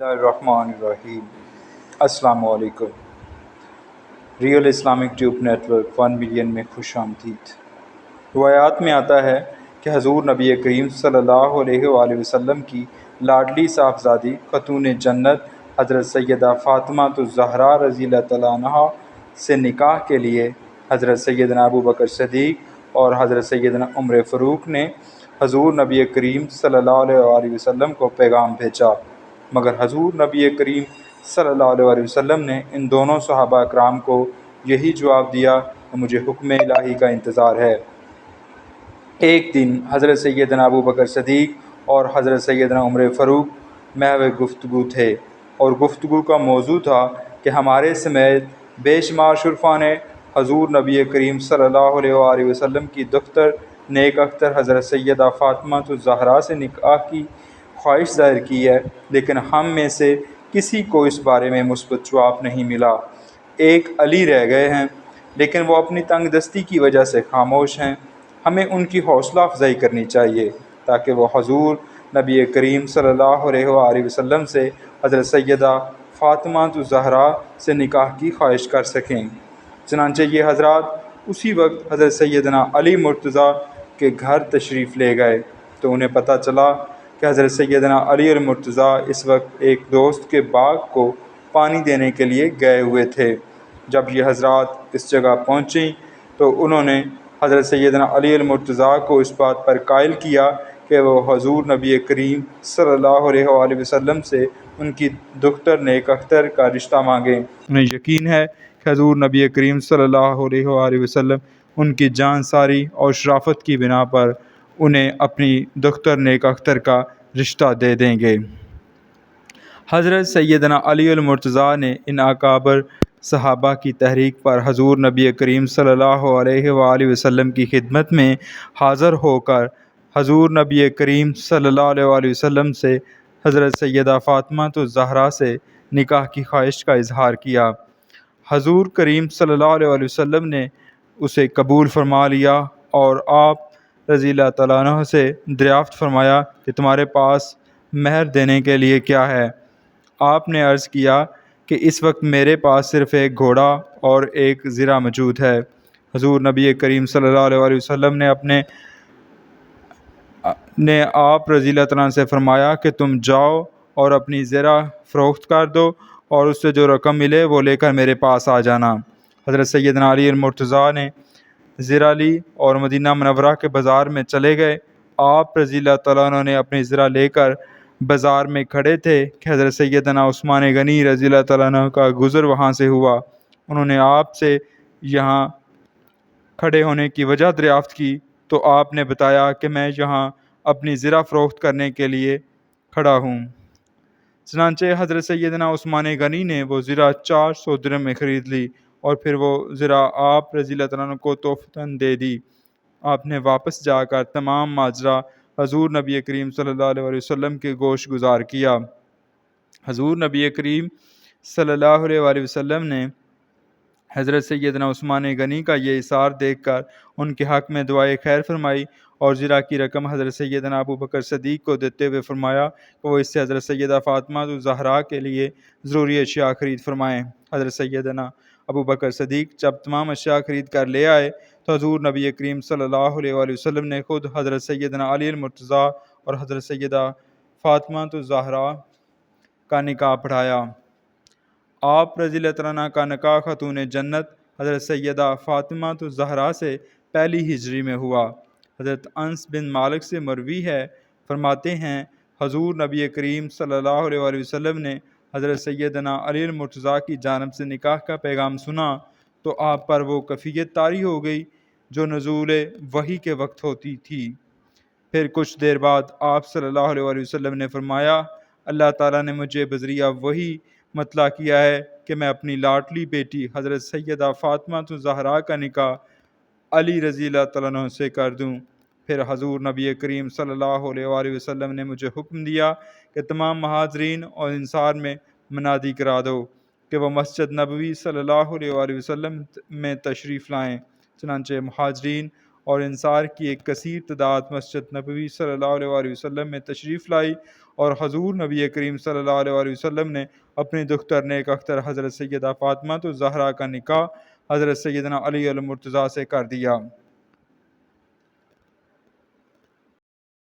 اللہ الرحمن الرحیم السلام علیکم real Islamic tube network one million میں خوش آمدید. روایات میں آتا ہے کہ حضور نبی کریم صلی اللہ علیہ وآلہ وسلم کی لاڈلی صاحبزادی خاتون جنت حضرت سیدہ فاطمہ الزہرا رضی اللہ تعالیٰ عنہ سے نکاح کے لیے حضرت سیدنا ابو بکر صدیق اور حضرت سیدنا عمر فروق نے حضور نبی کریم صلی اللہ علیہ وآلہ وسلم کو پیغام بھیجا۔ مگر حضور نبی کریم صلی اللہ علیہ وسلم نے ان دونوں صحابہ اکرام کو یہی جواب دیا کہ مجھے حکم الہی کا انتظار ہے۔ ایک دن حضرت سیدنا ابو بکر صدیق اور حضرت سیدنا عمر فروق محو گفتگو تھے اور گفتگو کا موضوع تھا کہ ہمارے سمیت بے شمار شرفا نے حضور نبی کریم صلی اللہ علیہ وآلہ وسلم کی دختر نیک اختر حضرت سیدہ فاطمہ الزہرا سے نکاح کی خواہش ظاہر کی ہے، لیکن ہم میں سے کسی کو اس بارے میں مثبت جواب نہیں ملا۔ ایک علی رہ گئے ہیں، لیکن وہ اپنی تنگ دستی کی وجہ سے خاموش ہیں۔ ہمیں ان کی حوصلہ افزائی کرنی چاہیے، تاکہ وہ حضور، نبی کریم صلی اللہ علیہ وآلہ وسلم سے حضرت سیدہ فاطمہ الزہرا سے نکاح کی خواہش کر سکیں۔ چنانچہ یہ حضرات اسی وقت حضرت سیدنا علی مرتضیٰ کے گھر تشریف لے گئے، تو انہیں پتہ چلا کہ حضرت سیدنا علی المرتضیٰ اس وقت ایک دوست کے باغ کو پانی دینے کے لیے گئے ہوئے تھے۔ جب یہ حضرات اس جگہ پہنچیں تو انہوں نے حضرت سیدنا علی المرتضیٰ کو اس بات پر قائل کیا کہ وہ حضور نبی کریم صلی اللہ علیہ وآلہ وسلم سے ان کی دختر نیک اختر کا رشتہ مانگیں۔ انہیں یقین ہے کہ حضور نبی کریم صلی اللہ علیہ وآلہ وسلم ان کی جان ساری اور شرافت کی بنا پر انہیں اپنی دختر نیک اختر کا رشتہ دے دیں گے۔ حضرت سیدنا علی المرتضیٰ نے ان اکابر صحابہ کی تحریک پر حضور نبی کریم صلی اللہ علیہ وآلہ وسلم کی خدمت میں حاضر ہو کر حضور نبی کریم صلی اللہ علیہ وآلہ وسلم سے حضرت سیدہ فاطمہ الزہرا سے نکاح کی خواہش کا اظہار کیا۔ حضور کریم صلی اللہ علیہ وآلہ وسلم نے اسے قبول فرما لیا اور آپ رضی اللہ تعالیٰ عنہ سے دریافت فرمایا کہ تمہارے پاس مہر دینے کے لیے کیا ہے۔ آپ نے عرض کیا کہ اس وقت میرے پاس صرف ایک گھوڑا اور ایک زرہ موجود ہے۔ حضور نبی کریم صلی اللہ علیہ وسلم نے اپنے نے آپ رضی اللہ تعالیٰ سے فرمایا کہ تم جاؤ اور اپنی زرہ فروخت کر دو اور اس سے جو رقم ملے وہ لے کر میرے پاس آ جانا۔ حضرت سیدنا علی المرتضیٰ نے زرہ لی اور مدینہ منورہ کے بازار میں چلے گئے۔ آپ رضی اللہ تعالیٰ عنہ نے اپنی زرہ لے کر بازار میں کھڑے تھے کہ حضرت سیدنا عثمان غنی رضی اللہ تعالیٰ عنہ کا گزر وہاں سے ہوا۔ انہوں نے آپ سے یہاں کھڑے ہونے کی وجہ دریافت کی۔ تو آپ نے بتایا کہ میں یہاں اپنی زرہ فروخت کرنے کے لیے کھڑا ہوں۔ چنانچہ حضرت سیدنا عثمان غنی نے وہ زرہ چار سو درم میں خرید لی۔ اور پھر وہ ذرا آپ رضی اللہ تعالیٰ کو توفتاً دے دی۔ آپ نے واپس جا کر تمام ماجرا حضور نبی کریم صلی اللہ علیہ وسلم کے گوش گزار کیا۔ حضور نبی کریم صلی اللہ علیہ وسلم نے حضرت سیدنا عثمان غنی کا یہ اثار دیکھ کر ان کے حق میں دعائے خیر فرمائی اور زرا کی رقم حضرت سیدنا ابو بکر صدیق کو دیتے ہوئے فرمایا کہ وہ اس سے حضرت سیدہ فاطمہ الزہرا کے لیے ضروری اشیاء خرید فرمائیں۔ حضرت سیدنا ابو بکر صدیق جب تمام اشیاء خرید کر لے آئے تو حضور نبی کریم صلی اللہ علیہ وآلہ وسلم نے خود حضرت سیدنا علی المرتضیٰ اور حضرت سیدہ فاطمہ الزہرا کا نکاح پڑھایا۔ آپ رضی اللہ عنہ کا نکاح خاتون جنت حضرت سیدہ فاطمہ الزہرا سے پہلی ہجری میں ہوا۔ حضرت انس بن مالک سے مروی ہے۔ فرماتے ہیں، حضور نبی کریم صلی اللہ علیہ وآلہ وسلم نے حضرت سیدنا علی المرتضیٰ کی جانب سے نکاح کا پیغام سنا تو آپ پر وہ کفیت طاری ہو گئی جو نزول وہی کے وقت ہوتی تھی۔ پھر کچھ دیر بعد آپ صلی اللہ علیہ وسلم نے فرمایا، اللہ تعالیٰ نے مجھے بذریعہ وہی مطلع کیا ہے کہ میں اپنی لاٹلی بیٹی حضرت سیدہ فاطمہ تو زہرا کا نکاح علی رضی اللہ تعالیٰ عنہ سے کر دوں۔ پھر حضور نبی کریم صلی اللہ علیہ وآلہ وسلم نے مجھے حکم دیا کہ تمام مہاجرین اور انصار میں منادی کرا دو کہ وہ مسجد نبوی صلی اللہ علیہ وآلہ وسلم میں تشریف لائیں۔ چنانچہ مہاجرین اور انصار کی ایک کثیر تعداد مسجد نبوی صلی اللہ علیہ وآلہ وسلم میں تشریف لائی اور حضور نبی کریم صلی اللہ علیہ وآلہ وسلم نے اپنی دختر نیک اختر حضرت سیدہ فاطمہ تو زہرا کا نکاح حضرت سیدنا علی المرتضیٰ سے کر دیا۔